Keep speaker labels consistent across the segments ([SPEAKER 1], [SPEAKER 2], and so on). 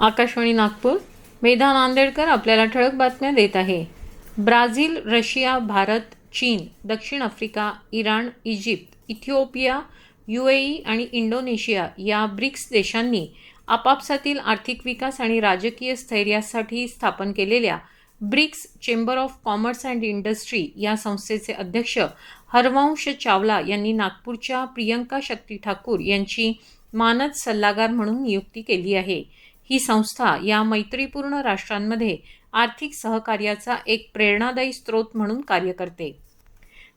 [SPEAKER 1] आकाशवाणी नागपूर. मेधा नांदेडकर आपल्याला ठळक बातम्या देत आहे. ब्राझील रशिया भारत चीन दक्षिण Africa Iran Egypt Ethiopia UAE आणि इंडोनेशिया या ब्रिक्स देशांनी आपापसातील आर्थिक विकास आणि राजकीय स्थैर्यासाठी स्थापन केलेल्या BRICS chamber of commerce and industry या संस्थेचे अध्यक्ष हरवंश चावला यांनी नागपूरच्या प्रियंका शक्ती ठाकूर यांची मानद सल्लागार म्हणून नियुक्ती केली आहे. ही संस्था या मैत्रीपूर्ण राष्ट्रांमध्ये आर्थिक सहकार्याचा एक प्रेरणादायी स्रोत म्हणून कार्य करते.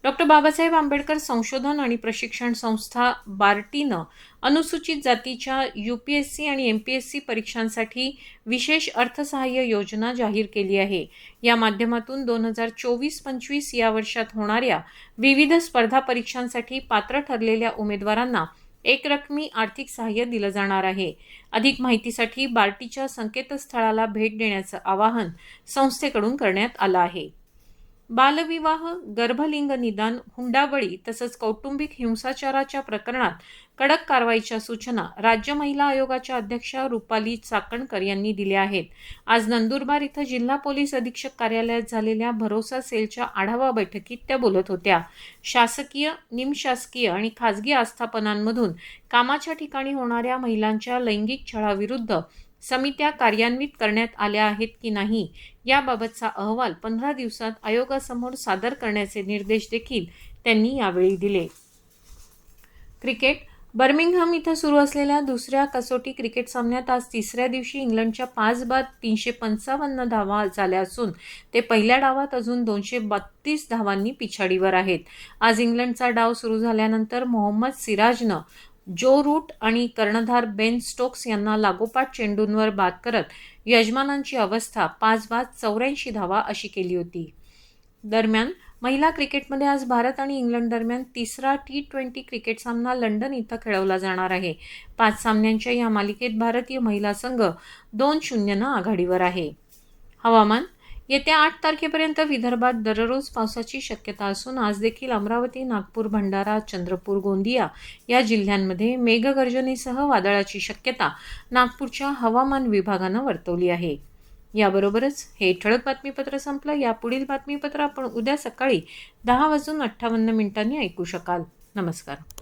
[SPEAKER 1] डॉक्टर बाबासाहेब आंबेडकर संशोधन आणि प्रशिक्षण संस्था बार्टीनं अनुसूचित जातीच्या यू पी एस सी आणि एम पी एस सी परीक्षांसाठी विशेष अर्थसहाय्य योजना जाहीर केली आहे. या माध्यमातून दोन हजार चोवीस पंचवीस या वर्षात होणाऱ्या विविध स्पर्धा परीक्षांसाठी पात्र ठरलेल्या उमेदवारांना एक रकमी आर्थिक सहाय्य दिलं जाणार आहे. अधिक माहितीसाठी बार्टीच्या संकेतस्थळाला भेट देण्याचं आवाहन संस्थेकडून करण्यात आलं आहे. बालविवाह गर्भलिंग निदान हुंडाबळी तसंच कौटुंबिक हिंसाचाराच्या प्रकरणात कडक कारवाईच्या सूचना राज्य महिला आयोगाच्या अध्यक्षा रुपाली चाकणकर यांनी दिल्या आहेत. आज नंदुरबार इथं जिल्हा पोलीस अधीक्षक कार्यालयात झालेल्या भरोसा सेलच्या आढावा बैठकीत त्या बोलत होत्या. शासकीय निमशासकीय आणि खाजगी आस्थापनांमधून कामाच्या ठिकाणी होणाऱ्या महिलांच्या लैंगिक छळाविरुद्ध समित्या कार्यान्वित करण्यात आल्या आहेत की नाही याबाबतचा अहवाल पंधरा दिवसात आयोगासमोर सादर करण्याचे निर्देश देखील त्यांनी यावेळी दिले. क्रिकेट. बर्मिंगहम इथं सुरू असलेल्या दुसऱ्या कसोटी क्रिकेट सामन्यात आज तिसऱ्या दिवशी इंग्लंडच्या पाच बाद तीनशे पंचावन्न धावा झाल्या असून ते पहिल्या डावात अजून दोनशे बत्तीस धावांनी पिछाडीवर आहेत. आज इंग्लंडचा डाव सुरू झाल्यानंतर मोहम्मद सिराजनं जो रूट आणि कर्णधार बेन स्टोक्स यांना लागोपाठ चेंडूंवर बाद करत यजमानांची अवस्था पाच बाद चौऱ्याऐंशी धावा अशी केली होती. दरम्यान महिला क्रिकेटमध्ये आज भारत आणि इंग्लंड दरम्यान तिसरा टी ट्वेंटी क्रिकेट सामना लंडन इथं खेळवला जाणार आहे. पाच सामन्यांच्या या मालिकेत भारतीय महिला संघ दोन शून्यनं आघाडीवर आहे. हवामान येत्या आठ तारखेपर्यंत विदर्भात दररोज पावसाची शक्यता असून आज देखील अमरावती नागपूर भंडारा चंद्रपूर गोंदिया या जिल्ह्यांमध्ये मेघगर्जनेसह वादळाची शक्यता नागपूरच्या हवामान विभागानं वर्तवली आहे. याबरोबरच हे ठळक बातमीपत्र संपलं. यापुढील बातमीपत्र आपण उद्या सकाळी दहा वाजून अठ्ठावन्न मिनिटांनी ऐकू शकाल. नमस्कार.